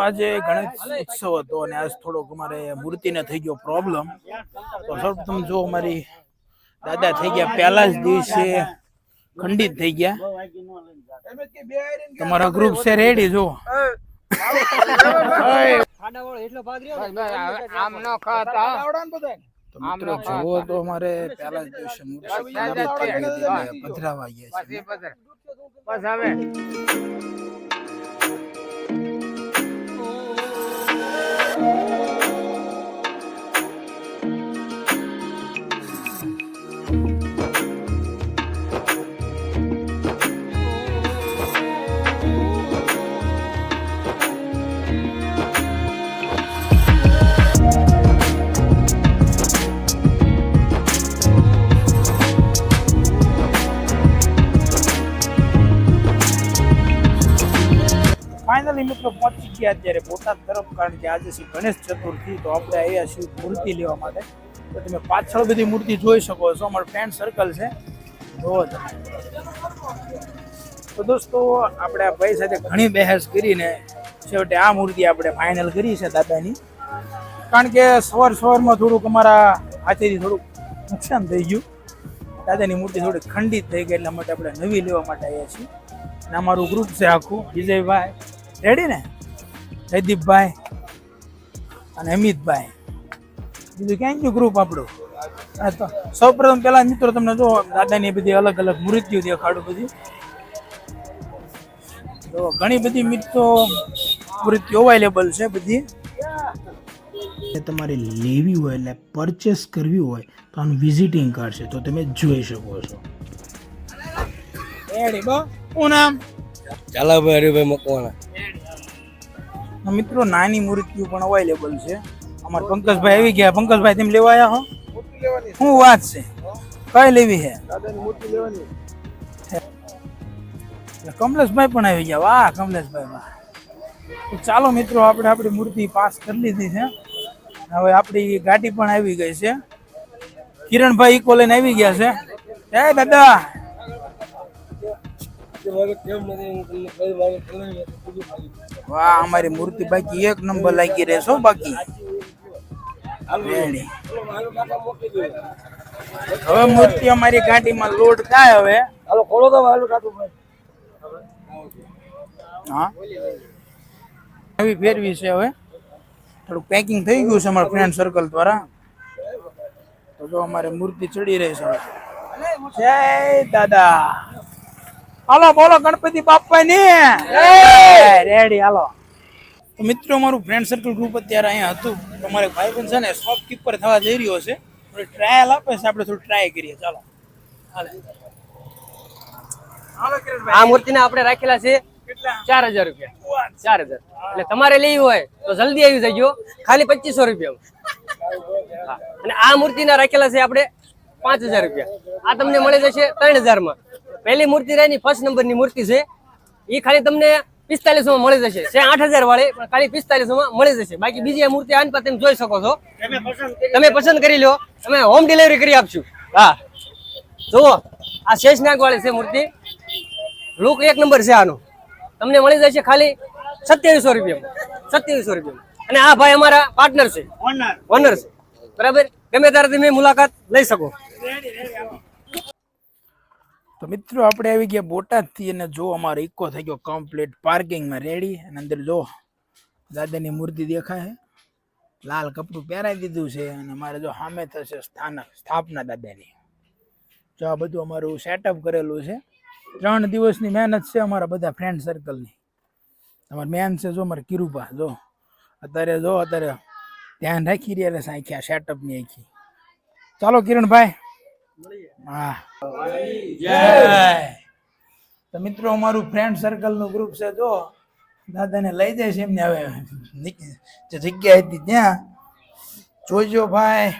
આજે ગણેશ ઉત્સવ હતો અને આજ થોડોક અમારે મૂર્તિને થઈ ગયો પ્રોબ્લેમ તો સૌપ્રથમ જો અમારી દાદા થઈ ગયા. પહેલા જ દિવસે ખંડિત થઈ ગયા. તમારા ગ્રુપ છે રેડી જો. મિત્રો, જુઓ તો અમારે પહેલા જ દિવસે પધરાવા ગયા છે બસ હવે. મિત્રો પહોંચી ગયા અત્યારે બોટાદ તરફ કારણ કે આજે શ્રી ગણેશ ચતુર્થી, તો આપણે અહીંયા છીએ મૂર્તિ લેવા માટે. તો તમે પાછળ બધી મૂર્તિ જોઈ શકો છો. અમારો ફ્રેન્ડ સર્કલ છે. જોવો તો દોસ્તો, આપણે આ ભાઈ સાથે ઘણી બહેસ કરીને છેવટે આ મૂર્તિ આપણે ફાઇનલ કરી છે દાદાની. કારણ કે સવાર સવારમાં થોડુંક અમારા હાથેથી થોડુંક નુકસાન થઈ ગયું. દાદાની મૂર્તિ થોડી ખંડિત થઈ ગઈ, એટલા માટે આપણે નવી લેવા માટે આવ્યા છીએ. અને અમારું ગ્રુપ છે આખું, વિજયભાઈ. રેડી ને? જયદીપભાઈ અને અમિતભાઈ. બીજું ક્યાં ગયું ગ્રુપ આપણું. હા તો સૌ પ્રથમ પહેલા મિત્રો તમને જો દાદાની બધી અલગ અલગ મૃત્યુ દેખાડું બધી તો ઘણી બધી મિત્રો મૃત્યુ અવેલેબલ છે બધી. તમારે લેવી હોય એટલે પરચેસ કરવી હોય તો આનું વિઝિટિંગ કાર્ડ છે તો તમે જોઈ શકો છો. એડી બો? નામ? ચાલાભાઈ હરિભાઈ મકવાણા. મિત્રો, નાની મૂર્તિઓ પણ અવેલેબલ છે. અમાર પંકજભાઈ આવી ગયા. પંકજભાઈ, તેમ લેવા આવ્યા હો? શું વાત છે? કઈ લેવી છે? કમલેશભાઈ પણ આવી ગયા. વાહ, કમલેશભાઈ, વાહ. ચાલો મિત્રો, આપણે આપણી મૂર્તિ પાસ કરી લીધી છે. હવે આપણી ગાડી પણ આવી ગઈ છે. કિરણભાઈ ઇકો લઈને આવી ગયા છે. એ દાદા! વાહ, અમારી મૂર્તિ બાકી એક નંબર લાગી રહેશો બાકી. હવે મૂર્તિ અમારી ગાડીમાં લોડ થાય હવે. હાલો ખોલો તો હાલો હા? નવી ફેરવી છે હવે. થોડું પેકિંગ થઈ ગયું છે અમારા ફ્રેન્ડ સર્કલ દ્વારા. તો જો અમારે મૂર્તિ ચડી રહી છે. જય દાદા. હાલો બોલો ગણપતિ બાપા ને રેડી હાલો. મિત્રો અમારું ફ્રેન્ડ સર્કલ ગ્રુપ અત્યારે અહીંયા હતું. તમારે ભાઈ બન છે ને શોપકીપર થવા જઈ રહ્યો છે. થોડી ટ્રાયલ આપે છે આપણે થોડું ટ્રાય કરીએ. ચાલો. આ મૂર્તિ ને આ મૂર્તિને આપણે રાખેલા છે ચાર હજાર રૂપિયા. ચાર હજાર. એટલે તમારે લેવી હોય તો જલ્દી આવી જજો. ખાલી પચીસો રૂપિયા હા. અને આ મૂર્તિના રાખેલા છે આપણે પાંચ હજાર રૂપિયા. આ તમને મળી જશે ત્રણ હજારમાં. પહેલી મૂર્તિ રહી ફર્સ્ટ નંબરની મૂર્તિ છે. એ ખાલી તમને પિસ્તાલીસો માં મળી જશે. છે આઠ હજાર વાળી પણ ખાલી પિસ્તાલીસો માં મળી જશે. બાકી બીજી આ મૂર્તિ આની પર તમે જોઈ શકો છો. તમે પસંદ કરી લો. અમે હોમ ડિલિવરી કરી આપશું. હા. જુઓ આ શેષનાગ વાળી છે મૂર્તિ. લુક એક નંબર છે આનો. તમને મળી જશે ખાલી સત્યાવીસો રૂપિયા સત્યાવીસો રૂપિયા અને આ ભાઈ અમારા પાર્ટનર છે. ઓનર છે. બરાબર? ગમે ત્યારે તમે મુલાકાત લઈ શકો. તો મિત્રો આપણે આવી ગયા બોટાદથી અને જો અમારો ઇકો થઈ ગયો કમ્પ્લીટ પાર્કિંગમાં રેડી અને અંદર જો દાદાની મૂર્તિ દેખાય લાલ કપડું પહેરાવી દીધું છે અને અમારે જો સામે થશે સ્થાનક, સ્થાપના દાદાની. જો આ બધું અમારું સેટઅપ કરેલું છે. ત્રણ દિવસની મહેનત છે અમારા બધા ફ્રેન્ડ સર્કલની અમારે મેન છે જો અમારે કિરુપા જો. અત્યારે જો, અત્યારે ધ્યાન રાખી રહ્યા છે આખી આ સેટઅપની આખી. ચાલો કિરણભાઈ તો મિત્રો, અમારું ફ્રેન્ડ સર્કલનું ગ્રુપ છે, જો. દાદાને લઈ જાય છે એમને હવે. જે જગ્યા હતી ત્યાં. જોજો ભાઈ.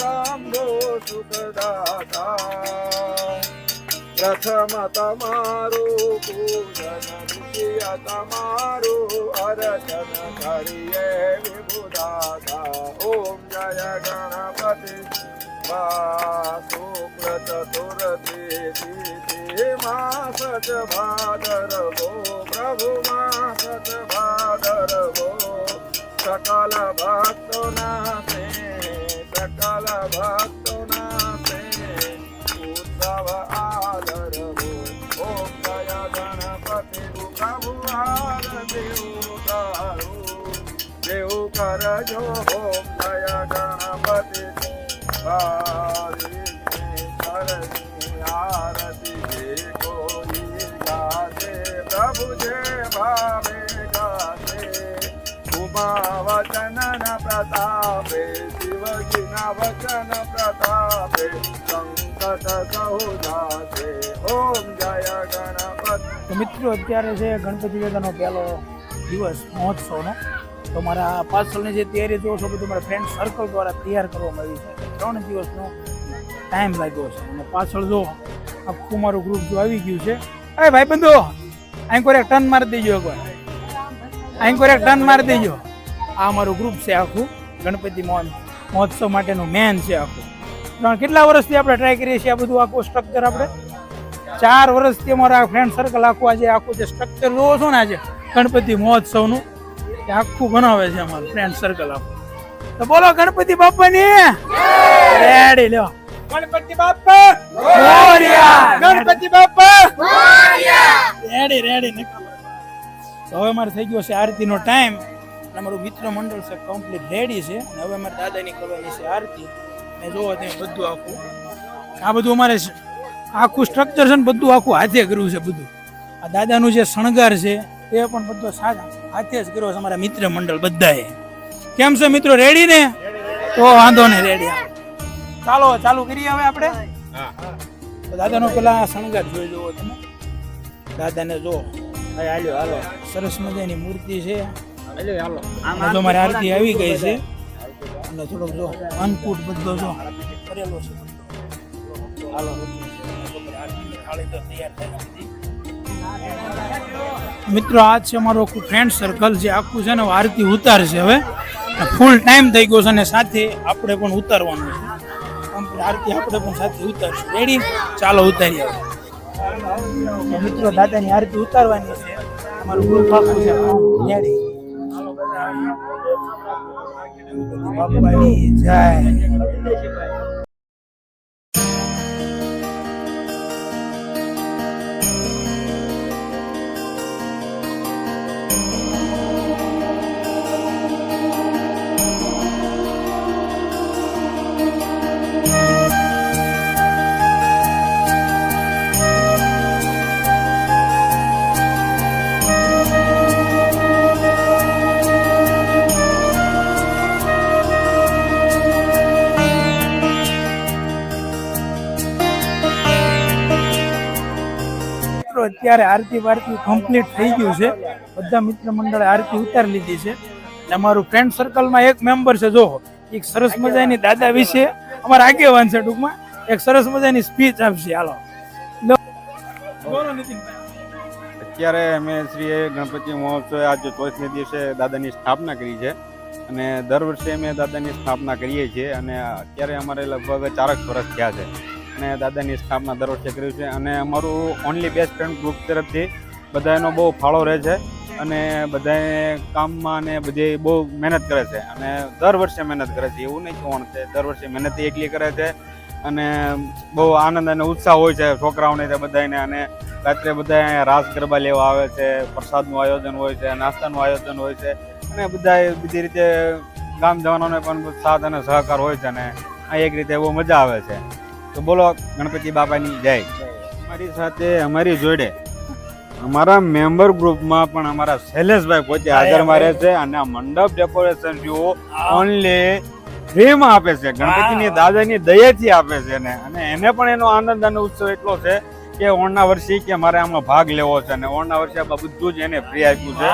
ताम्बो सुखदाता. प्रथमतमारो पूजन द्वितीयतमारो अर्चन करिये विभुदाता. ॐ जय गणपति वा शुक्लचतुर्थी मास च भादरवो हो, प्रभु मास च भादरवो हो. सकल भक्तनाथे સકલ ભક્તોના સે ઉત્સવ આદરવો ઓમ જય ગણપતિ પ્રભુ આરતી ઉતારો દેવ કરજો ઓમ જય ગણપતિ વારી કરની આરતી જે કોઈ ગાશે પ્રભુ જે ભાવે ગાશે ઉમા વચન પ્રતાપે શિવજીના વચન પ્રતાપે સંકટ સહુ જાશે ઓમ જય ગણપતિ. મિત્રો, અત્યારે છે ગણપતિ દાદાનો પહેલો દિવસ મહોત્સવનો. તો મારા પાછળની જે તૈયારી જોવો છો, બધું મારા ફ્રેન્ડ સર્કલ દ્વારા તૈયાર કરવામાં આવી છે. ત્રણ દિવસનો ટાઈમ લાગ્યો છે. અને પાછળ જો આખું મારું ગ્રુપ જો આવી ગયું છે. અરે ભાઈ બંધો અહીં કોઈ ટર્ન મારી દેજો એકવાર. અહીં કોઈ ટર્ન મારી દેજો. આ મારું ગ્રુપ છે આખું ગણપતિ મોહન. મહોત્સવ માટેનું મેન છે આખું. ત્રણ કેટલા વર્ષથી આપણે ટ્રાય કરીએ છીએ આ બધું આખું સ્ટ્રક્ચર આપણે? ચાર વર્ષથી અમારા ફ્રેન્ડ સર્કલ આખું આજે આખું જે સ્ટ્રક્ચર જોવો છો ને આજે ગણપતિ મહોત્સવનું એ આખું બનાવે છે અમારું ફ્રેન્ડ સર્કલ આખું. તો બોલો ગણપતિ બાપાની? રેડી લ્યો. ગણપતિ બાપા? મોર્યા. ગણપતિ બાપા? રેડી રેડી હવે મારે થઈ ગયો છે આરતીનો ટાઈમ અને અમારું મિત્ર મંડળ છે કમ્પ્લીટ રેડી છે. અને હવે મારે દાદાની કરવાની છે આરતી. અને જોવો તમે બધું આખું. આ બધું અમારે આખું સ્ટ્રક્ચર છે ને બધું આખું હાથે કર્યું છે બધું. આ દાદાનું જે શણગાર છે, એ પણ બધો હાથે જ કર્યો છે અમારા મિત્ર મંડળ બધાએ. કેમ છે મિત્રો રેડી ને? તો વાંધો નહીં રેડી ચાલો, ચાલુ કરીએ હવે આપણે. દાદાનો પેલા શણગાર જોઈ જુઓ તમે. દાદાને જો. હાલ્યો, હાલો. સરસ મજાની મૂર્તિ છે. જો મારી આરતી આવી ગઈ છે? અને થોડોક જો અન્નકૂટ બધો જો કરેલો છે. હાલો. આરતીની થાળી તો તૈયાર થઈ ગઈ. મિત્રો આ છે અમારો ફ્રેન્ડ સર્કલ જે આખું છે ને આરતી ઉતારશે હવે. ફૂલ ટાઈમ થઈ ગયો છે અને સાથે આપણે પણ ઉતારવાનું છે. આરતી આપણે પણ સાથે ઉતારશું. રેડી ચાલો ઉતારીએ હવે. મિત્રો દાદાની આરતી ઉતારવાની છે. અમારું ગ્રુપ આખું છે. રેડી બાપાની જય મિત્રો, અત્યારે આરતી વારતી કમ્પ્લીટ થઈ ગયું છે. બધા મિત્ર મંડળે આરતી ઉતારી લીધી છે. અને અમારું ફ્રેન્ડ સર્કલમાં એક મેમ્બર છે જો એક સરસ મજાની દાદા વિશે અમારા આગેવાન છે ટૂંકમાં. એક સરસ મજાની સ્પીચ આપશે. હાલો. અત્યારે અમે શ્રી ગણપતિ મહોત્સવ આજે ચોથને દિવસે દાદાની સ્થાપના કરી છે. અને દર વર્ષે અમે દાદાની સ્થાપના કરીએ છીએ. અને અત્યારે અમારે લગભગ ચારક વર્ષ થયા છે. અને દાદાની સ્થાપના દર વર્ષે કર્યું છે. અને અમારું ઓનલી બેસ્ટ ફ્રેન્ડ ગ્રુપ તરફથી બધાનો બહુ ફાળો રહે છે અને બધાએ કામમાં ને બધે બહુ મહેનત કરે છે. અને દર વર્ષે મહેનત કરે છે, એવું નહીં કોણ છે. દર વર્ષે મહેનત એકલી કરે છે અને બહુ આનંદ અને ઉત્સાહ હોય છે છોકરાઓને તે બધાને અને રાત્રે બધા રાસ ગરબા લેવા આવે છે, પ્રસાદનું આયોજન હોય છે, નાસ્તાનું આયોજન હોય છે. અને બધા બીજી રીતે ગામ જવાનોને પણ સાથ અને સહકાર હોય છે અને આ એક રીતે બહુ મજા આવે છે. તો બોલો ગણપતિ બાપાની જય. અમારી સાથે અમારી જોડે અમારા મેમ્બર ગ્રુપમાં પણ અમારા શૈલેષભાઈ પોતે હાજર મારે છે અને આ મંડપ ડેકોરેશન જુઓ ઓનલી ફ્રીમાં આપે છે. ગણપતિની દાદાની દયાથી આપે છે એને. અને એને પણ એનો આનંદ અને ઉત્સવ એટલો છે કે ઓણના વર્ષે કે મારે આમાં ભાગ લેવો છે અને ઓણના વર્ષે આ બધું જ એને ફ્રી આપ્યું છે.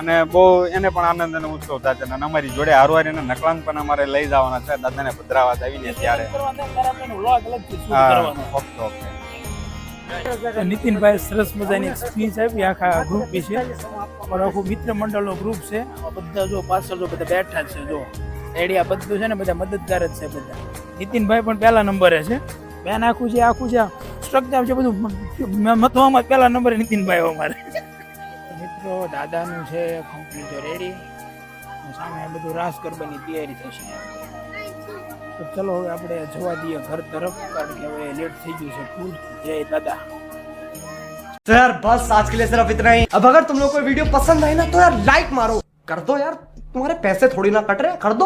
અને બહુ એને પણ આનંદ અને ઉત્સવ થાય છે. અને અમારી જોડે હારવાર એને નકલાંગ પણ અમારે લઈ જવાના છે. દાદાને ભદ્રાવાદ આવીને ત્યારે. Okay okay. નીતિનભાઈ સરસ મજાની એક સ્પીચ આપી આખા ગ્રુપ વિશે પણ આખું મિત્ર મંડળનો ગ્રુપ છે. બધા જો પાછળ જો બધા બેઠા છે જો. એડિયા બધું છે ને બધા મદદગાર જ છે બધા. નીતિનભાઈ પણ પહેલા નંબરે છે. બેન આખું છે આખું છે. સ્ટ્રક્ચર છે બધું મથવામાં પહેલા નંબરે નીતિનભાઈ અમારે મિત્રો દાદાનું છે કમ્પ્લીટ રેડી સામે આ બધું રાસ ગરબાની તૈયારી થશે તો ચલો હવે આપણે જવા દઈએ ઘર તરફ કારણ કે હવે લેટ થઈ ગયું છે ફૂલ જય દાદા तो यार बस आज के लिए सिर्फ इतना ही अब अगर तुम लोग को वीडियो पसंद आई ना तो यार लाइक मारो कर दो यार तुम्हारे पैसे थोड़ी ना कट रहे हैं, कर दो